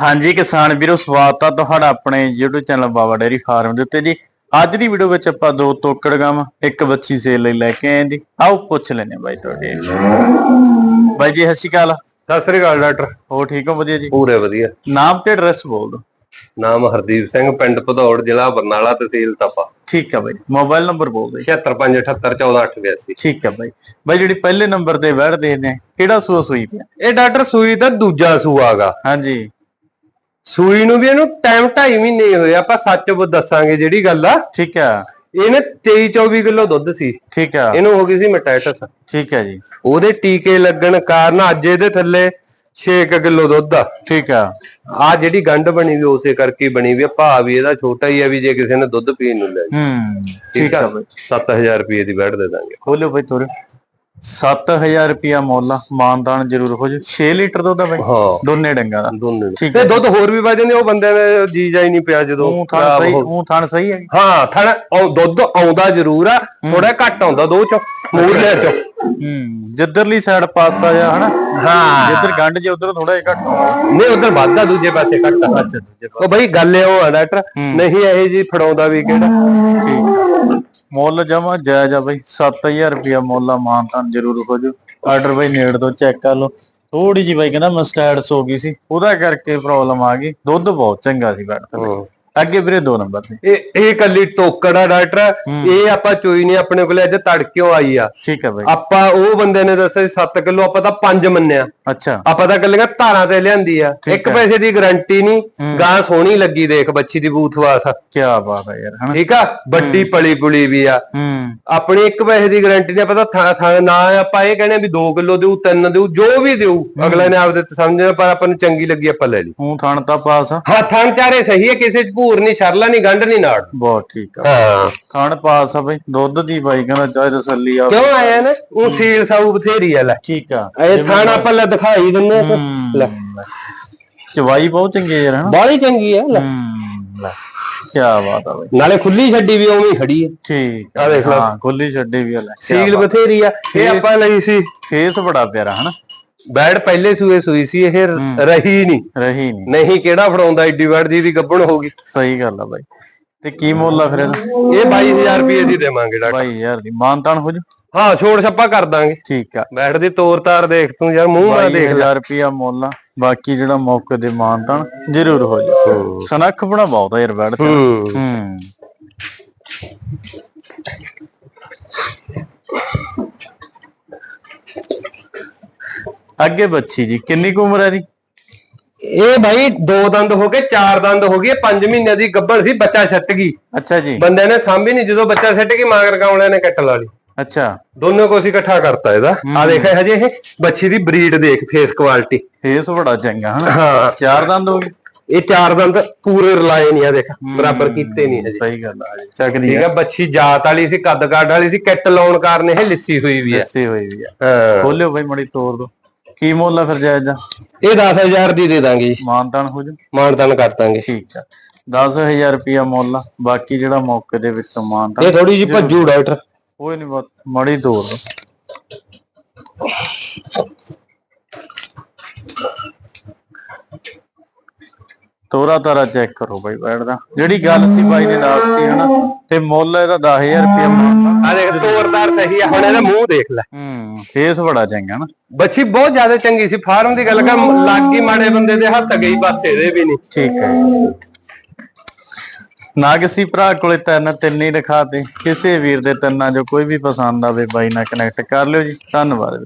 ਹਾਂਜੀ ਕਿਸਾਨ ਵੀਰੋ ਸਵਾਗਤ ਆ ਤੁਹਾਡਾ ਆਪਣੇ YouTube channel Baba dairy farm ਦੇ ਉੱਤੇ ਜੀ। ਅੱਜ ਦੀ ਵੀਡੀਓ ਵਿੱਚ ਆਪਾਂ ਦੋ ਤੋਕੜ ਗਮ ਇੱਕ ਬੱਚੀ ਸੇਲ ਲਈ ਲੈ ਕੇ ਆਏ ਜੀ। ਆਓ ਪੁੱਛ ਲੈਨੇ ਬਾਈ ਤੁਹਾਡੇ। ਬਾਈ ਜੀ ਸਤਿ ਸ਼੍ਰੀ ਅਕਾਲ। ਸਤਿ ਸ੍ਰੀ ਅਕਾਲ ਡਾਕਟਰ। ਹੋ ਠੀਕ ਹੋ? ਵਧੀਆ ਜੀ। ਪੂਰੇ ਵਧੀਆ। ਨਾਮ ਤੇ ਐਡਰੈਸ ਬੋਲ ਦਿਓ। ਨਾਮ ਹਰਦੀਪ ਸਿੰਘ ਪਿੰਡ ਭਦੌੜ ਜ਼ਿਲ੍ਹਾ ਬਰਨਾਲਾ ਤਹਿਸੀਲ ਤਪਾ। ਠੀਕ ਹੈ ਬਾਈ। ਮੋਬਾਈਲ ਨੰਬਰ ਬੋਲ ਦਿਓ 7558141882 ਠੀਕ ਹੈ ਬਾਈ। ਬਾਈ ਜਿਹੜੀ ਪਹਿਲੇ ਨੰਬਰ ਤੇ ਵੜ ਦੇ ਨੇ ਕਿਹੜਾ ਸੂਆ ਸੂਈ ਪਿਆ? ਇਹ ਡਾਕਟਰ ਸੂਈ ਦਾ ਦੂਜਾ ਸੂਆਗਾ ਹਾਂਜੀ। ਸੂਈ ਨੂੰ ਵੀ ਇਹਨੂੰ ਟਾਈਮ 2.5 ਮਹੀਨੇ ਹੋਏ ਆਪਾਂ ਸੱਚ ਬ- ਦੱਸਾਂਗੇ ਜਿਹੜੀ ਗੱਲ ਆ। ਠੀਕ ਹੈ ਇਹਨੇ 23 24 ਕਿਲੋ ਦੁੱਧ ਸੀ। ਠੀਕ ਹੈ ਇਹਨੂੰ ਹੋ ਗਈ ਸੀ ਮੈਟਾਈਟਸ ਠੀਕ ਹੈ ਜੀ। ਉਹਦੇ ਟੀਕੇ ਲੱਗਣ ਕਾਰਨ ਅੱਜ ਇਹਦੇ ਥੱਲੇ 6 ਕਿਲੋ ਦੁੱਧ ਆ। ਠੀਕ ਹੈ ਆ ਜਿਹੜੀ ਗੰਢ ਬਣੀ ਵੀ ਉਸੇ ਕਰਕੇ ਬਣੀ ਵੀ ਆ। ਭਾਅ ਵੀ ਇਹਦਾ ਛੋਟਾ ਹੀ ਆ ਵੀ ਜੇ ਕਿਸੇ ਨੇ ਦੁੱਧ ਪੀਣ ਨੂੰ ਲੈ। ਹੂੰ ਠੀਕ ਆ? ਹੈ ਬਾਈ 7000 ਰੁਪਏ ਦੀ ਬੈਠ ਦੇ ਦਾਂਗੇ। ਖੋਲਿਓ ਬਾਈ ਤੋਰੇ। 7000 ਰੁਪਿਆ ਮੁੱਲ ਆ, ਮਾਨਦਾਨ ਜ਼ਰੂਰ ਹੋ ਜੂ। 6 ਲੀਟਰ ਦੁੱਧ ਆ ਬਾਈ ਹਾਂ। ਦੋਨੇ ਡੰਗਾਂ ਦਾ। ਦੋਨੇ ਠੀਕ ਤੇ ਦੁੱਧ ਹੋਰ ਵੀ ਵਜਦੇ ਨੇ ਉਹ ਬੰਦੇ ਨੇ ਜੀ ਜਾ ਹੀ ਨਹੀਂ ਪਿਆ ਜਦੋਂ ਉਹ ਥਣ ਖਰਾਬ ਸਹੀ ਹੋ- ਉਹ ਥਣ ਸਹੀ ਹੈ ਹਾਂ ਥਣ ਆਉ- ਦੁੱਧ ਆਉਂਦਾ ਜ਼ਰੂਰ ਆ ਥੋੜਾ ਘੱਟ ਆਉਂਦਾ ਦੋ ਚ ਮੂਰਲੇ ਚ। ਹੂੰ ਜਿੱਧਰਲੀ ਸਾਈਡ ਪਾਸਾ ਜਾ ਹਨਾ? ਹਾਂ। ਜਿੱਧਰ ਗੰਢ ਜੇ ਉਧਰ ਥੋੜਾ ਜਿਹਾ ਘੱਟ ਆਉਂਦਾ। ਨਹੀਂ ਉਧਰ ਵੱਧਦਾ ਦੂਜੇ ਪਾਸੇ ਘੱਟ ਆ। ਅੱਛਾ ਦੂਜੇ ਉਹ ਬਈ ਗੱਲ ਇਹ ਉਹ ਆ ਡਾਕਟਰ। ਨਹੀਂ ਇਹ ਜੀ ਫੜਾਉਂਦਾ ਵੀ ਕਿਹੜਾ। ਠੀਕ। ਮੁੱਲ ਜਮਾ ਜਾਇਜ਼ ਆ ਬਾਈ 7000 ਰੁਪਿਆ ਮੁੱਲ ਆ ਮਾਨਦਾਨ ਜ਼ਰੂਰ ਹੋ ਜੂ ਆਰਡਰ ਬਾਈ ਨੇੜ ਤੋਂ ਚੈੱਕ ਕਰ ਲਓ। ਥੋੜੀ ਜੀ ਬਾਈ ਕਹਿੰਦਾ ਮਸਟੈਡਸ ਹੋ ਗਈ ਸੀ, ਉਹਦਾ ਕਰਕੇ ਪ੍ਰੋਬਲਮ ਆ ਗਈ। ਦੁੱਧ ਬਹੁਤ ਚੰਗਾ ਸੀ ਬੈਠ ਤੇ ਅੱਗੇ ਵੀਰੇ ਦੋ ਨੰਬਰ ਤੇ ਇਹ ਇਹ ਕੱਲੀ ਟੋਕੜ ਆ ਡਾਕਟਰ। ਇਹ ਆਪਾਂ ਚੋਈ ਨਹੀਂ ਆਪਣੇ ਕੋਲੇ ਅੱਜ ਤੜਕਿਓ ਆਈ ਆ। ਠੀਕ ਹੈ ਬਾਈ। ਆਪਾਂ ਉਹ ਬੰਦੇ ਨੇ ਦੱਸਿਆ 7 ਕਿਲੋ ਆਪਾਂ ਤਾਂ 5 ਮੰਨਿਆ। ਅੱਛਾ। ਆਪਾਂ ਤਾਂ ਕੱਲੀਆਂ ਧਾਰਾਂ ਤੇ ਲਿਆਂਦੀ ਆ। ਇੱਕ ਪੈਸੇ ਦੀ ਗਾਰੰਟੀ ਨਹੀਂ ਗਾਂ ਸੋਹਣੀ ਲੱਗੀ ਦੇਖ ਬੱਚੀ ਦੀ ਬੂਥਵਾਸ ਕੀ ਬਾਤ ਹੈ ਯਾਰ ਹਨਾ? ਠੀਕ ਆ? ਵੱਡੀ ਪਲੀ ਪੁਲੀ ਵੀ ਆ। ਆਪਣੀ ਇੱਕ ਪੈਸੇ ਦੀ ਗਾਰੰਟੀ ਨੇ ਪਤਾ ਥਾਂ ਥਾਂ ਨਾ ਆਪਾਂ ਇਹ ਕਹਿੰਦੇ ਵੀ 2 ਕਿਲੋ ਦੇਊ 3 ਦੇਊ ਜੋ ਵੀ ਦੇਊ ਅਗਲੇ ਨੇ ਆਪਦੇ ਤੇ ਸਮਝਣਾ ਪਰ ਆਪਾਂ ਨੂੰ ਚੰਗੀ ਲੱਗੀ ਆਪਾਂ ਲੈ ਲਈ। ਹੂੰ ਥਣ ਤਾਂ ਪਾਸ ਹਾਂ ਥਾਂ ਚਾਰੇ ਸਹੀ ਹੈ ਕਿਸੇ ਚ ਭੂਰ ਨਹੀਂ ਸ਼ਰਲਾ ਨਹੀਂ ਗੰਢ ਨਹੀਂ ਨਾੜ। ਬਹੁਤ ਠੀਕ ਆ। ਹਾਂ। ਥਣ ਪਾਸ ਆ ਬਈ ਦੁੱਧ ਦੀ ਬਾਈ ਕਹਿੰਦਾ ਚਾਹੇ ਤਸੱਲੀ ਆ। ਕਿਉਂ ਆਇਆ ਨਾ? ਉਹ ਸੀਲ ਸਾਊ ਬਥੇਰੀ ਆ ਲੈ। ਠੀਕ ਆ। ਇਹ ਥਾਂ ਆਪਾਂ ਲੈ ਦਿਖਾਈ ਦਿੰਨੇ ਆ। ਲੈ। ਚਵਾਈ ਬਹੁਤ ਚੰਗੀ ਯਾਰ ਹਨਾ? ਬਾਹਲੀ ਚੰਗੀ ਆ ਲੈ। ਹੂੰ ਲੈ। ਕੀ ਬਾਤ ਆ ਬਾਈ। ਨਾਲੇ ਖੁੱਲੀ ਛੱਡੀ ਵੀ ਉਵੇਂ ਹੀ ਖੜੀ ਆ। ਠੀਕ ਆ। ਦੇਖ। ਹਾਂ ਖੁੱਲੀ ਛੱਡੀ ਵੀ ਆ ਲੈ। ਸੀਲ। ਬਥੇਰੀ ਆ ਇਹ ਆਪਾਂ ਲਈ ਸੀ। ਫੇਸ ਬੜਾ ਪਿਆਰਾ ਹਨਾ? ਬੈਡ ਪਹਿਲੇ ਸੂਏ ਸੂਈ ਸੀ ਇਹ ਰਹੀ ਨਹੀਂ ਰਹੀ ਨਹੀਂ ਨਹੀਂ ਕਿਹੜਾ ਫੜਾਉਂਦਾ ਏਡੀ ਵੜ ਦੀ ਦੀ ਗੱਬਣ ਹੋਗੀ ਸਹੀ ਗੱਲ ਆ ਬਾਈ। ਤੇ ਕੀ ਮੁੱਲ ਆ ਫਿਰ ਇਹਦਾ? ਇਹ 22000 ਰੁਪਏ ਦੀ ਦੇਵਾਂਗੇ ਡਾਕਟਰ। ਬਾਈ ਯਾਰ ਦੀ। ਮਾਨਤਾਨ ਹੋ ਜੂ? ਹਾਂ ਛੋੜ ਛੱਪਾ ਕਰ ਦਾਂਗੇ। ਠੀਕ ਆ। ਬੈਠ ਦੀ ਤੋਰ ਤਾਰ ਦੇਖ ਤੂੰ ਯਾਰ ਮੂੰਹ ਨਾਲ ਦੇਖ ਲੈ। 22000 ਰੁਪਿਆ ਮੁੱਲ ਆ। ਬਾਕੀ ਜਿਹੜਾ ਮੌਕੇ ਦੇ ਮਾਨਤਾਨ ਜ਼ਰੂਰ ਹੋ ਜੂ। ਸਨੱਖ ਬਣਾ ਬਹੁਤ ਆ ਯਾਰ ਬੈਠ ਤੇ। ਹੂੰ। ਅੱਗੇ ਬੱਚੀ ਜੀ ਕਿੰਨੀ ਕੁ ਉਮਰ ਹੈ ਦੀ ਇਹ ਭਾਈ ਦੋ ਦੰਦ ਹੋ ਗਏ ਚਾਰ ਦੰਦ ਹੋ ਗਏ 5 ਮਹੀਨਿਆਂ ਦੀ ਗੱਭਣ ਸੀ ਬੱਚਾ ਛੱਟ ਗਈ। ਅੱਛਾ ਜੀ। ਬੰਦੇ ਨੇ ਸਾਂਭੀ ਨਹੀਂ ਜਦੋਂ ਬੱਚਾ ਛੱਟ ਗਈ ਮਾਗਰ ਗਾਉਣਿਆਂ ਨੇ ਕੱਟ ਲਾ ਲਈ। ਅੱਛਾ। ਦੋਨੋਂ ਕੋ ਅਸੀਂ ਇਕੱਠਾ ਕਰਤਾ ਇਹਦਾ। ਆ ਦੇਖ ਹਜੇ ਇਹ ਬੱਚੀ ਦੀ ਬਰੀਡ ਦੇਖ ਫੇਸ ਕੁਆਲਿਟੀ ਫੇਸ ਬੜਾ ਚੰਗਾ ਹਨਾ? ਹਾਂ। ਚਾਰ ਦੰਦ ਹੋ ਗਏ? ਇਹ ਚਾਰ ਦੰਦ ਪੂਰੇ ਰਲਾਏ ਨਹੀਂ ਆ ਦੇਖ ਬਰਾਬਰ ਕੀਤੇ ਨਹੀਂ ਹਜੇ। ਸਹੀ ਗੱਲ ਆ ਜੀ ਚੱਕਦੀ ਠੀਕ ਆ ਆ। ਬੱਚੀ ਜਾਤ ਵਾਲੀ ਸੀ ਕੱਦ ਕਾਠ ਵਾਲੀ ਸੀ ਕਿੱਟ ਲਾਉਣ ਕਾਰਨ ਇਹ ਲਿੱਸੀ ਹੋਈ ਵੀ ਹੈ ਦੱਸੇ ਹੋਈ ਵੀ ਆ। ਹਾਂ। ਖੋਲਿਓ ਬਾਈ ਮੜੀ ਤੋੜ ਦੋ। ਕੀ ਮੁੱਲ ਆ ਫਿਰ ਜਾਇਜ਼? ਦਾ ਇਹ 10000 ਦੀ ਦੇ ਦਾਂਗੇ ਜੀ। ਮਾਨਤਾਨ ਹੋ ਜੂ ਮਾਨਤਾਨ ਕਰ ਦਾਂਗੇ। ਠੀਕ ਆ। 10000 ਰੁਪਿਆ ਮੁੱਲ ਆ ਬਾਕੀ ਜਿਹੜਾ ਮੌਕੇ ਦੇ ਵਿੱਚ ਮਾਨਤਾਨ ਇਹ ਥੋੜੀ ਜਿਹੀ ਭੱਜੂ ਡਾਕਟਰ। ਕੋਈ ਨਹੀਂ ਮੜੀ ਤੋੜ ਦੋ ਤੋਰਾ ਚੈੱਕ ਕਰੋ ਬਾਈ ਬੈਠਦਾ ਜਿਹੜੀ ਗੱਲ ਸੀ ਬਾਈ ਨੇ ਦੱਸਤੀ ਹਨਾ? ਤੇ ਮੁੱਲ ਇਹਦਾ 10000 ਰੁਪਿਆ ਮਾਨਤਾਨ ਆ ਦੇਖ ਤੋਰਦਾਰ ਸਹੀ ਆ ਹੁਣ ਇਹਦਾ ਮੂੰਹ ਦੇਖ ਲੈ। ਹੂੰ ਫੇਸ ਬੜਾ ਚੰਗਾ ਨਾ। ਬੱਚੀ ਬਹੁਤ ਜ਼ਿਆਦਾ ਚੰਗੀ ਸੀ ਫਾਰਮ ਦੀ ਗੱਲ ਕਰ ਲੱਗੀ ਮਾੜੇ ਬੰਦੇ ਦੇ ਹੱਥ ਗਈ ਬਸ ਇਹਦੇ ਵੀ ਨਹੀਂ। ਠੀਕ ਹੈ। ਨਾ ਕਿਸੇ ਭਰਾ ਕੋਲੇ ਤਿੰਨ ਤਿੰਨ ਹੀ ਰਖਾ ਤੇ ਕਿਸੇ ਵੀਰ ਦੇ ਤਿੰਨਾਂ ਜੋ ਕੋਈ ਵੀ ਪਸੰਦ ਆਵੇ ਬਾਈ ਨਾਲ ਕਨੈਕਟ ਕਰ ਲਿਓ ਜੀ। ਧੰਨਵਾਦ